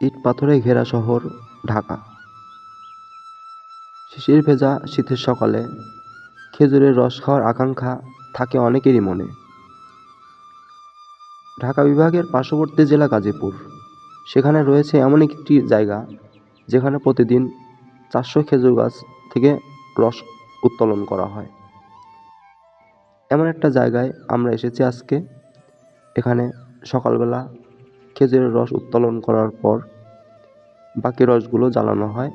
ইট পাথরে ঘেরা শহর ঢাকা। শিশির ভেজা শীতের সকালে খেজুরের রস খাওয়ার আকাঙ্ক্ষা থাকে অনেকেরই মনে। ঢাকা বিভাগের পার্শ্ববর্তী জেলা গাজীপুর। সেখানে রয়েছে এমন একটি জায়গা যেখানে প্রতিদিন চারশো খেজুর গাছ থেকে রস উত্তোলন করা হয়। এমন একটা জায়গায় আমরা এসেছি আজকে। এখানে সকালবেলা খেজুরের রস উত্তোলন করার পর বাকি রসগুলো জ্বালানো হয়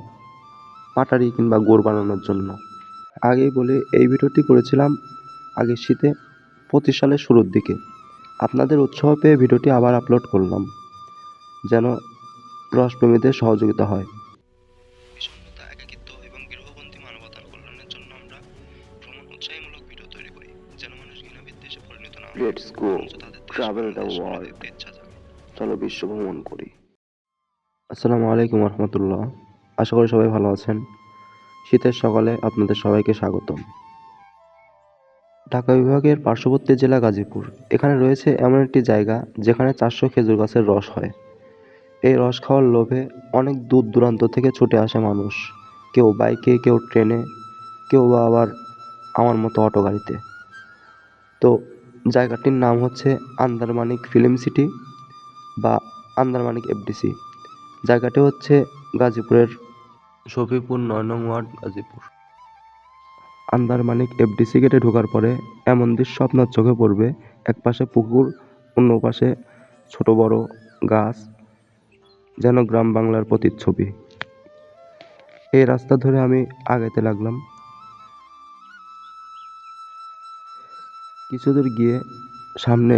পাটারি কিংবা গুড় বানানোর জন্য। আগেই বলে এই ভিডিওটি করেছিলাম আগের শীতে পঁচিশ সালের শুরুর দিকে। আপনাদের উৎসাহ পেয়ে ভিডিওটি আবার আপলোড করলাম যেন রসপ্রেমীদের সহযোগিতা হয়। বিষণ্ণতা একাকিত্ব এবং গৃহবন্দী মানবতার কল্যাণের জন্য আমরা ভ্রমণ উৎসাহীমূলক ভিডিও তৈরি করি যেন মানুষ ঘৃণা পরিণত না হয়। Let's go. তাদের travel the চলো বিশ্ব ভ্রমণ করি। আসসালামু আলাইকুম রহমতুল্লাহ আশা করি সবাই ভালো আছেন। শীতের সকালে আপনাদের সবাইকে স্বাগতম। ঢাকা বিভাগের পার্শ্ববর্তী জেলা গাজীপুর। এখানে রয়েছে এমন একটি জায়গা যেখানে চারশো খেজুর গাছের রস হয়। এই রস খাওয়ার লোভে অনেক দূর দূরান্ত থেকে ছুটে আসে মানুষ। কেউ বাইকে, কেউ ট্রেনে, কেউ বা আবার আমার মতো অটো গাড়িতে তো জায়গাটির নাম হচ্ছে আন্দারমানিক ফিল্ম সিটি। বা আন্দারমানিক এফডিসি। জায়গাটি হচ্ছে গাজীপুরের শফিপুর নয় নং ওয়ার্ড, গাজীপুর। আন্দারমানিক এফডিসি গেটে ঢোকার পরে এমন দৃশ্য আপনার চোখে পড়বে। এক পাশে পুকুর অন্য পাশে ছোট বড় গাছ, যেন গ্রাম বাংলার প্রতিচ্ছবি। এই রাস্তা ধরে আমি আগাইতে লাগলাম। কিছু দূর গিয়ে সামনে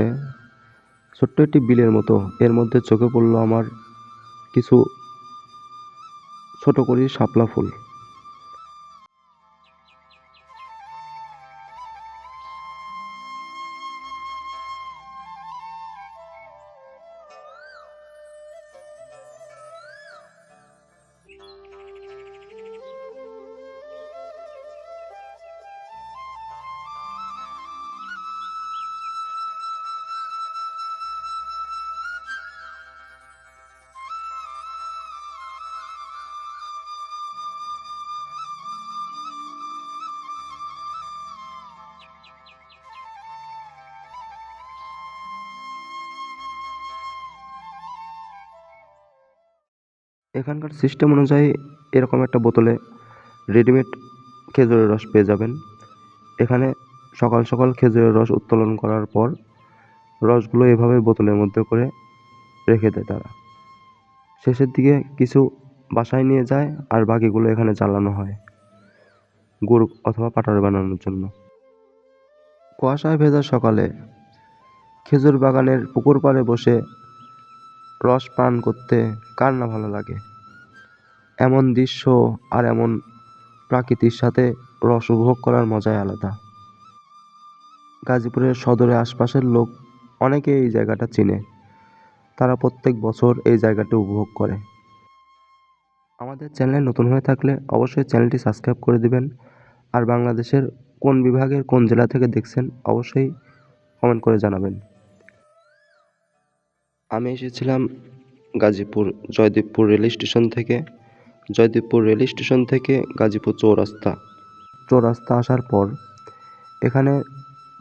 ছোট্ট একটি বিলের মতো। এর মধ্যে চোখে পড়ল আমার কিছু ছোট করে শাপলা ফুল। এখানকার সিস্টেম অনুযায়ী এরকম একটা বোতলে রেডিমেড খেজুরের রস পেয়ে যাবেন। এখানে সকাল সকাল খেজুরের রস উত্তোলন করার পর রসগুলো এভাবে বোতলের মধ্যে করে রেখে দেয় তারা। শেষের দিকে কিছু বাসায় নিয়ে যায় আর বাকিগুলো এখানে জ্বালানো হয় গুড় অথবা পাটার বানানোর জন্য। কুয়াশায় ভেজা সকালে খেজুর বাগানের পুকুর পাড়ে বসে রস পান করতে কার না ভালো লাগে? এমন দৃশ্য আর এমন প্রাকৃতির সাথে রস উপভোগ করার মজাই আলাদা। গাজীপুরের সদরে আশপাশের লোক অনেকে এই জায়গাটা চিনে। তারা প্রত্যেক বছর এই জায়গাটি উপভোগ করে। আমাদের চ্যানেলে নতুন হয়ে থাকলে অবশ্যই চ্যানেলটি সাবস্ক্রাইব করে দিবেন। আর বাংলাদেশের কোন বিভাগের কোন জেলা থেকে দেখছেন অবশ্যই কমেন্ট করে জানাবেন। আমি এসেছিলাম গাজীপুর জয়দেবপুর রেল স্টেশন থেকে। জয়দেবপুর রেল স্টেশন থেকে গাজীপুর চৌরাস্তা। চৌরাস্তা আসার পর এখানে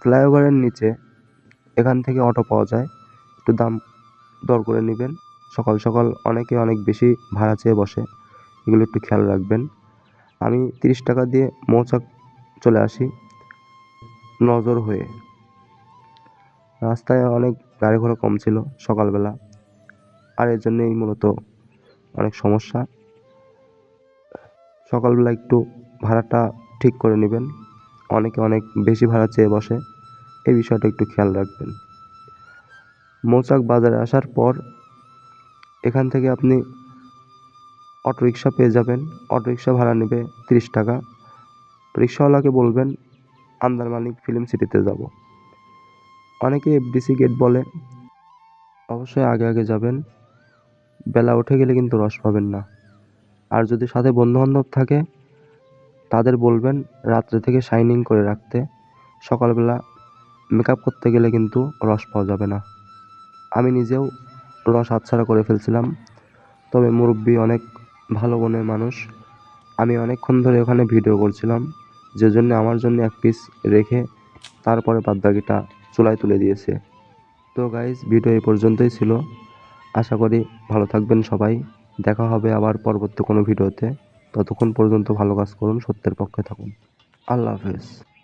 ফ্লাইওভারের নিচে এখান থেকে অটো পাওয়া যায়। একটু দাম দর করে নেবেন। সকাল সকাল অনেকে অনেক বেশি ভাড়া চেয়ে বসে। এগুলো একটু খেয়াল রাখবেন। আমি তিরিশ টাকা দিয়ে মৌচাক চলে আসি নজর হয়ে। রাস্তায় অনেক গাড়ি ঘোড়া কম ছিল সকালবেলা। আর এর জন্যই মূলত অনেক সমস্যা। সকালবেলা একটু ভাড়াটা ঠিক করে নেবেন। অনেকে অনেক বেশি ভাড়া চেয়ে বসে। এই বিষয়টা একটু খেয়াল রাখবেন। মৌচাক বাজারে আসার পর এখান থেকে আপনি অটোরিকশা পেয়ে যাবেন। অটোরিকশা ভাড়া নেবে তিরিশ টাকা। রিক্সাওয়ালাকে বলবেন আন্দারমানিক ফিল্ম সিটিতে যাব। অনেকে এফডিসি গেট বলে, অবশ্যই আগে আগে যাবেন। বেলা উঠে গেলে কিন্তু রস পাবেন না। আর যদি সাথে বন্ধুবান্ধব থাকে, তাদের বলবেন রাত্রে থেকে শাইনিং করে রাখতে। সকালবেলা মেকআপ করতে গেলে কিন্তু রস পাওয়া যাবে না। আমি নিজেও রস হাতছাড়া করে ফেলছিলাম। তবে মুরব্বি অনেক ভালো মনের মানুষ। আমি অনেকক্ষণ ধরে ওখানে ভিডিও করছিলাম। যে জন্য আমার জন্য এক পিস রেখে তারপরে বাদবাকিটা চুলায় তুলে দিয়েছে। তো গাইজ ভিডিও এই পর্যন্তই ছিল। আশা করি ভালো থাকবেন সবাই। দেখা হবে আবার পরবর্তী কোনো ভিডিওতে। ততক্ষণ পর্যন্ত ভালো কাজ করুন, সত্যের পক্ষে থাকুন। আল্লাহ হাফেজ।